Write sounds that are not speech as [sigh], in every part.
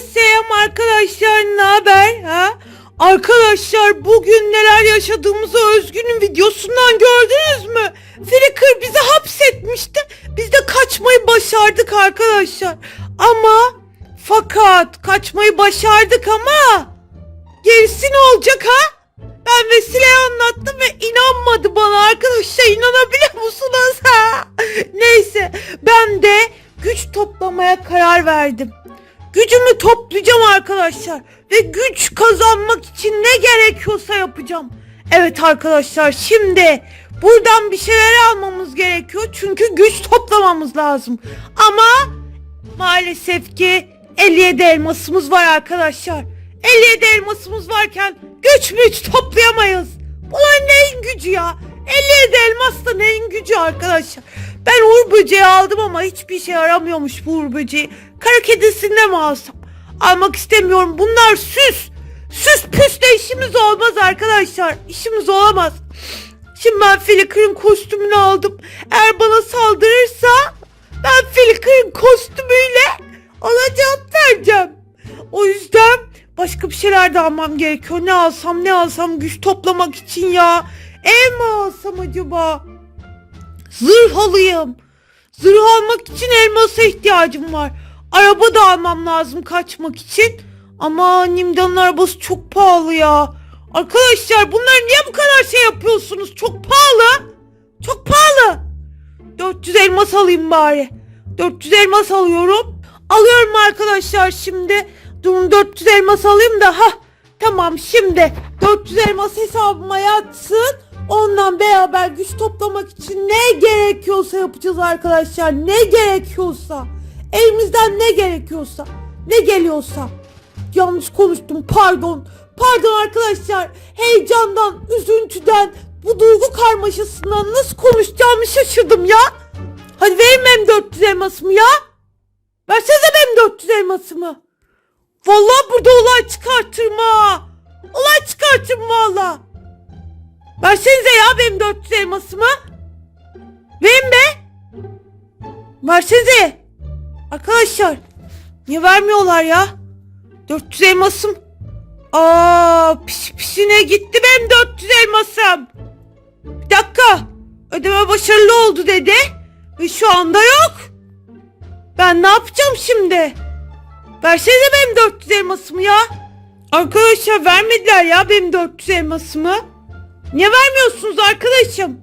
Selam arkadaşlar. Ne haber? Ha? Arkadaşlar bugün neler yaşadığımızı Özgün'ün videosundan gördünüz mü? Flicker bizi hapsetmişti. Biz de kaçmayı başardık arkadaşlar. Ama fakat kaçmayı başardık ama gerisi ne olacak ha? Ben Vesile'ye anlattım ve inanmadı bana arkadaşlar inanabiliyor musunuz ha? Neyse ben de güç toplamaya karar verdim. Gücümü toplayacağım arkadaşlar ve güç kazanmak için ne gerekiyorsa yapacağım. Evet arkadaşlar şimdi buradan bir şeyler almamız gerekiyor çünkü güç toplamamız lazım. Ama maalesef ki 57 elmasımız var arkadaşlar. 57 elmasımız varken güç müç toplayamayız. Ulan neyin gücü ya? 57 elmas da neyin gücü arkadaşlar? Ben uğur böceği aldım ama hiçbir şey yaramıyormuş bu uğur böceği. Kara kedisinde mi alsam? Almak istemiyorum. Bunlar süs. Süs püsle işimiz olmaz arkadaşlar. İşimiz olamaz. Şimdi ben Flicker'ın kostümünü aldım. Eğer bana saldırırsa ben Flicker'ın kostümüyle ona cevap vereceğim. O yüzden başka bir şeyler de almam gerekiyor. Ne alsam ne alsam güç toplamak için ya. Ev mi alsam acaba? Zırh alayım. Zırh almak için elmasa ihtiyacım var. Araba da almam lazım kaçmak için. Ama Nimdan'ın arabası çok pahalı ya. Arkadaşlar bunlar niye bu kadar şey yapıyorsunuz? Çok pahalı. Çok pahalı. 400 elmas alayım bari. 400 elmas alıyorum. Alıyorum arkadaşlar şimdi. Durun 400 elmas alayım da ha. Tamam şimdi 400 elmas hesabıma yatsın. Ondan beraber güç toplamak için ne gerekiyorsa yapacağız arkadaşlar. Ne gerekiyorsa. Elimizden ne gerekiyorsa. Ne geliyorsa. Yanlış konuştum pardon. Pardon arkadaşlar. Heyecandan, üzüntüden, bu duygu karmaşasından nasıl konuşacağımı şaşırdım ya. Hadi verin benim 400 elmasımı ya. Versene benim 400 elmasımı. Vallahi burada olay çıkartırım ha. Olay çıkartırım valla. Versenize ya benim 400 elmasımı. Verin be. Versenize. Arkadaşlar. Niye vermiyorlar ya? 400 elmasım. Aa pis pisine gitti benim 400 elmasım. Bir dakika. Ödeme başarılı oldu dedi. Ve şu anda yok. Ben ne yapacağım şimdi? Versene benim 400 elmasımı ya. Arkadaşlar vermediler ya benim 400 elmasımı. Niye vermiyorsunuz arkadaşım?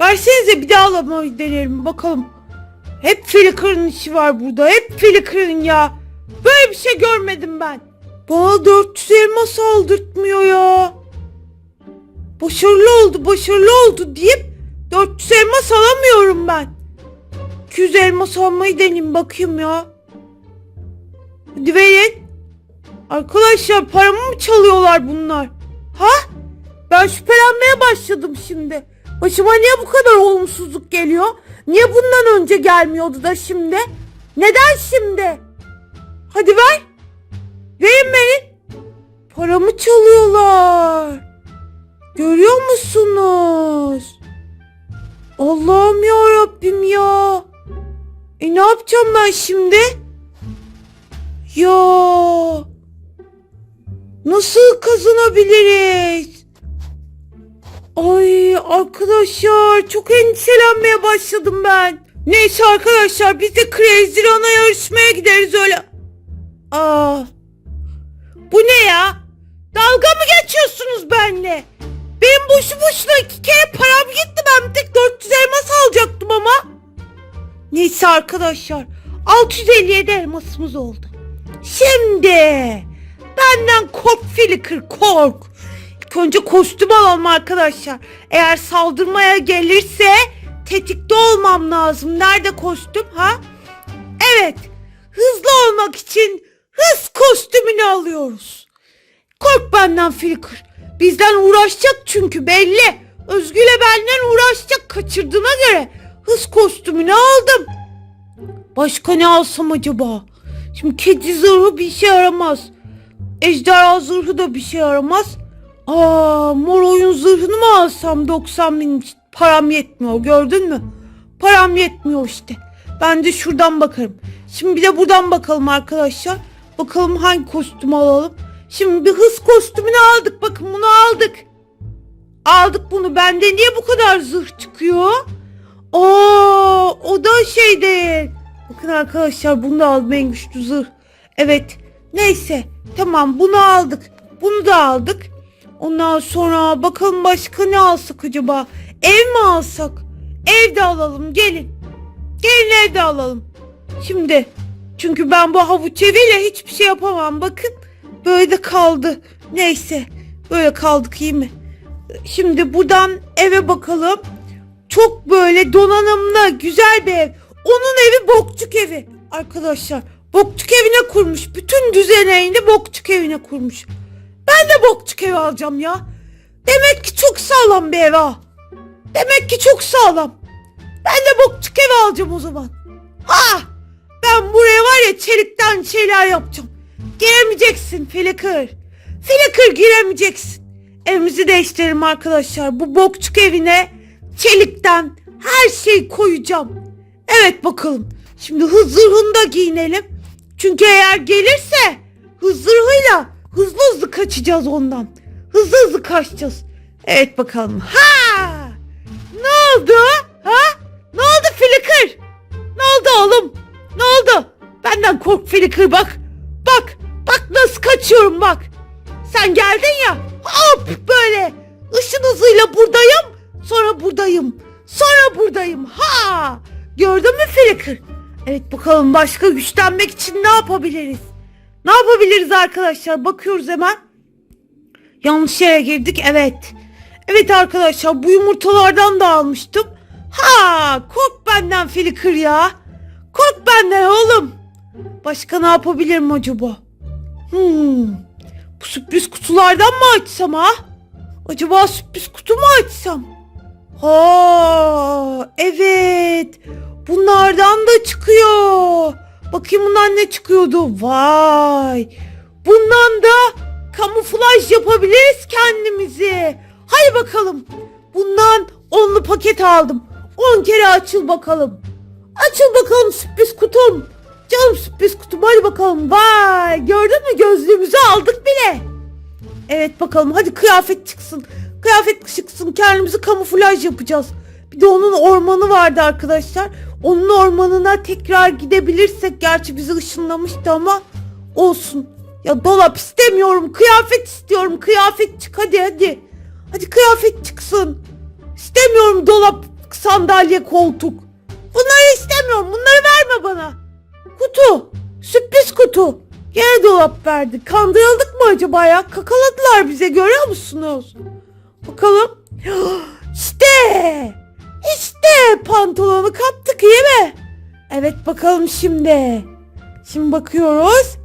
Versenize bir daha alamayı deneyelim bakalım. Hep Flicker'ın işi var burada. Hep Flicker'ın ya. Böyle bir şey görmedim ben. Bana 400 elmas aldırtmıyor ya. Başarılı oldu, başarılı oldu deyip 400 elmas alamıyorum ben. 200 elmas almayı deneyim bakayım ya. Hadi verin. Arkadaşlar paramı mı çalıyorlar bunlar? Ha? Ben şüphelenmeye başladım şimdi. Başıma niye bu kadar olumsuzluk geliyor? Niye bundan önce gelmiyordu da şimdi? Neden şimdi? Hadi ver. Verin verin. Paramı çalıyorlar. Görüyor musunuz? Allah'ım ya Rabbim ya. E ne yapacağım ben şimdi? Ya. Nasıl kazanabiliriz? Ay arkadaşlar çok endişelenmeye başladım ben. Neyse arkadaşlar biz de Crazy Run'a yarışmaya gideriz öyle. Aa. Bu ne ya? Dalga mı geçiyorsunuz benimle? Benim boşu boşuna iki kere param gitti ben bir tek 400 elmas alacaktım ama. Neyse arkadaşlar 657 elmasımız oldu. Şimdi benden kork Flicker kork. İlk önce kostüm alalım arkadaşlar. Eğer saldırmaya gelirse tetikte olmam lazım. Nerede kostüm ha? Evet. Hızlı olmak için hız kostümünü alıyoruz. Kork benden Flicker. Bizden uğraşacak çünkü belli. Özgür'le benden uğraşacak kaçırdığına göre hız kostümünü aldım. Başka ne alsam acaba? Şimdi kedi zırhı bir şey yaramaz. Ejderha zırhı da bir şey yaramaz. Aa, mor oyun zırhını mı alsam 90 bin param yetmiyor gördün mü? Param yetmiyor işte. Ben de şuradan bakarım. Şimdi bir de buradan bakalım arkadaşlar. Bakalım hangi kostümü alalım. Şimdi bir hız kostümünü aldık. Bakın bunu aldık. Aldık bunu. Bende niye bu kadar zırh çıkıyor? Aa, o da şey değil. Bakın arkadaşlar bunu da aldım en güçlü zırh. Evet. Neyse. Tamam bunu aldık. Bunu da aldık. Ondan sonra bakalım başka ne alsak acaba? Ev mi alsak? Ev de alalım gelin. Gelin ev de alalım. Şimdi çünkü ben bu havuç eviyle hiçbir şey yapamam. Bakın böyle de kaldı. Neyse böyle kaldık iyi mi? Şimdi buradan eve bakalım. Çok böyle donanımlı güzel bir ev. Onun evi bokçuk evi. Arkadaşlar bokçuk evine kurmuş. Bütün düzenini bokçuk evine kurmuş. Ben de bokçuk ev alacağım ya. Demek ki çok sağlam bir ev ha. Demek ki çok sağlam. Ben de bokçuk ev alacağım o zaman. Ha! Ben buraya var ya çelikten şeyler yapacağım. Giremeyeceksin Flicker. Flicker giremeyeceksin. Evimizi değiştirelim arkadaşlar. Bu bokçuk evine çelikten her şeyi koyacağım. Evet bakalım. Şimdi hız zırhını da giyinelim. Çünkü eğer gelirse hız zırhıyla hızlı hızlı kaçacağız ondan. Hızlı hızlı kaçacağız. Evet bakalım. Ha! Ne oldu? Ha? Ne oldu Flicker? Ne oldu oğlum? Ne oldu? Benden kork Flicker bak. Bak. Bak nasıl kaçıyorum bak. Sen geldin ya. Hop böyle. Işın hızıyla buradayım. Sonra buradayım. Sonra buradayım. Ha! Gördün mü Flicker? Evet bakalım başka güçlenmek için ne yapabiliriz? Ne yapabiliriz arkadaşlar? Bakıyoruz hemen. Yanlış yere girdik. Evet. Evet arkadaşlar bu yumurtalardan da almıştım. Ha, kork benden Flicker ya. Kork benden oğlum. Başka ne yapabilirim acaba? Hmm. Bu sürpriz kutulardan mı açsam ha? Acaba sürpriz kutu mu açsam? Ha, evet. Bunlardan da çıkıyor. Bakayım bundan ne çıkıyordu? Vay. Bundan da kamuflaj yapabiliriz kendimizi. Hay bakalım. Bundan onlu paket aldım. 10 kere açıl bakalım. Açıl bakalım sürpriz kutum. Canım sürpriz kutum hadi bakalım. Vay gördün mü gözlüğümüzü aldık bile. Evet bakalım hadi kıyafet çıksın. Kıyafet çıksın kendimizi kamuflaj yapacağız. Bir de onun ormanı vardı arkadaşlar. Onun ormanına tekrar gidebilirsek gerçi bizi ışınlamıştı ama olsun. Ya dolap istemiyorum kıyafet istiyorum kıyafet çık hadi hadi. Hadi kıyafet çıksın. İstemiyorum dolap sandalye koltuk. Bunları istemiyorum bunları verme bana. Kutu sürpriz kutu. Gene dolap verdi. Kandırıldık mı acaba ya? Kakaladılar bize görüyor musunuz? Bakalım. [gasps] İşte. İşte pantolonu kaptık iyi mi? Evet bakalım şimdi. Şimdi bakıyoruz.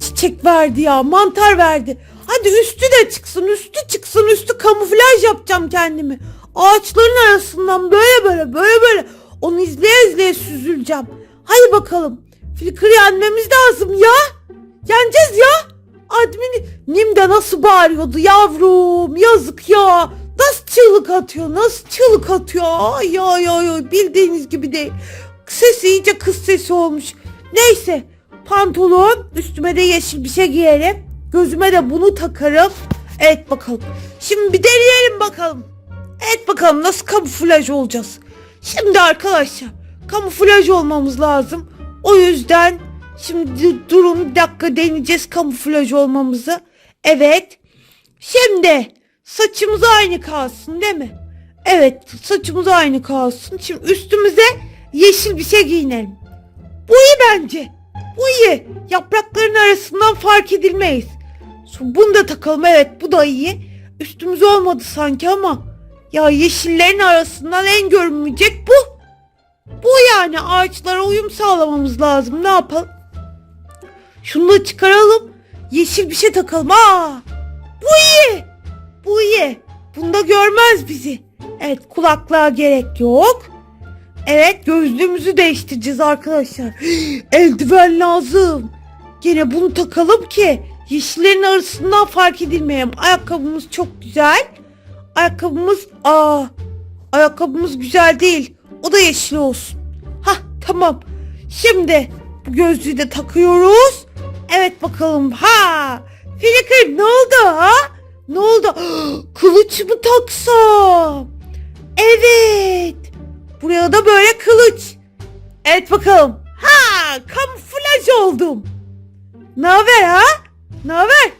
Çiçek verdi ya mantar verdi. Hadi üstü de çıksın üstü çıksın üstü kamuflaj yapacağım kendimi. Ağaçların arasından böyle böyle böyle böyle onu izleye izleye süzüleceğim. Hadi bakalım. Flicker yenmemiz lazım ya. Yeneceğiz ya. Admin Nim de nasıl bağırıyordu yavrum yazık ya. Çığlık atıyor nasıl çığlık atıyor. Ay ay ay ay bildiğiniz gibi değil. Sesi iyice kız sesi olmuş. Neyse pantolon üstüme de yeşil bir şey giyerim. Gözüme de bunu takarım. Evet bakalım. Şimdi bir deneyelim bakalım. Evet bakalım nasıl kamuflaj olacağız. Şimdi arkadaşlar kamuflaj olmamız lazım. O yüzden şimdi durun bir dakika deneyeceğiz kamuflaj olmamızı. Evet. Şimdi saçımız aynı kalsın değil mi? Evet saçımız aynı kalsın. Şimdi üstümüze yeşil bir şey giyinelim. Bu iyi bence. Bu iyi. Yaprakların arasından fark edilmeyiz. Sonra bunu da takalım evet bu da iyi. Üstümüz olmadı sanki ama. Ya yeşillerin arasından en görünmeyecek bu. Bu yani ağaçlara uyum sağlamamız lazım. Ne yapalım? Şunu da çıkaralım. Yeşil bir şey takalım. Aa! Bu iyi. Bu iyi. Bunda görmez bizi. Evet kulaklığa gerek yok. Evet gözlüğümüzü değiştireceğiz arkadaşlar. [gasps] Eldiven lazım. Gene bunu takalım ki yeşillerin arasından fark edilmeyelim. Ayakkabımız çok güzel. Ayakkabımız aa ayakkabımız güzel değil. O da yeşil olsun. Hah tamam. Şimdi Bu gözlüğü de takıyoruz. Evet bakalım. Ha! Flicker ne oldu ha? Ne oldu? [gasps] Kılıç mı taksam? Evet. Buraya da böyle kılıç. Evet bakalım. Ha! Kamuflaj oldum. Ne haber ha? Ne haber?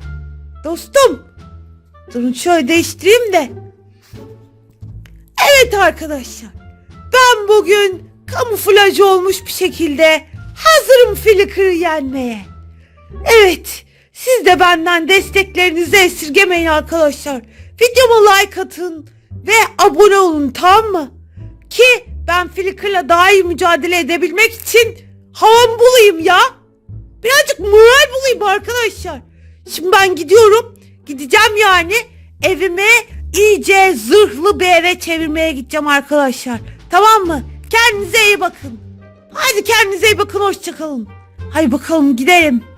Dostum. Durun şöyle değiştireyim de. Evet arkadaşlar. Ben bugün kamuflaj olmuş bir şekilde hazırım Flicker'ı yenmeye. Evet. Siz de benden desteklerinizi esirgemeyin arkadaşlar. Videoma like atın ve abone olun tamam mı? Ki ben Flicker'la daha iyi mücadele edebilmek için havam bulayım ya. Birazcık moral bulayım arkadaşlar. Şimdi ben gidiyorum. Gideceğim yani evime iyice zırhlı bir eve çevirmeye gideceğim arkadaşlar. Tamam mı? Kendinize iyi bakın. Hadi kendinize iyi bakın hoşçakalın. Hadi bakalım gidelim.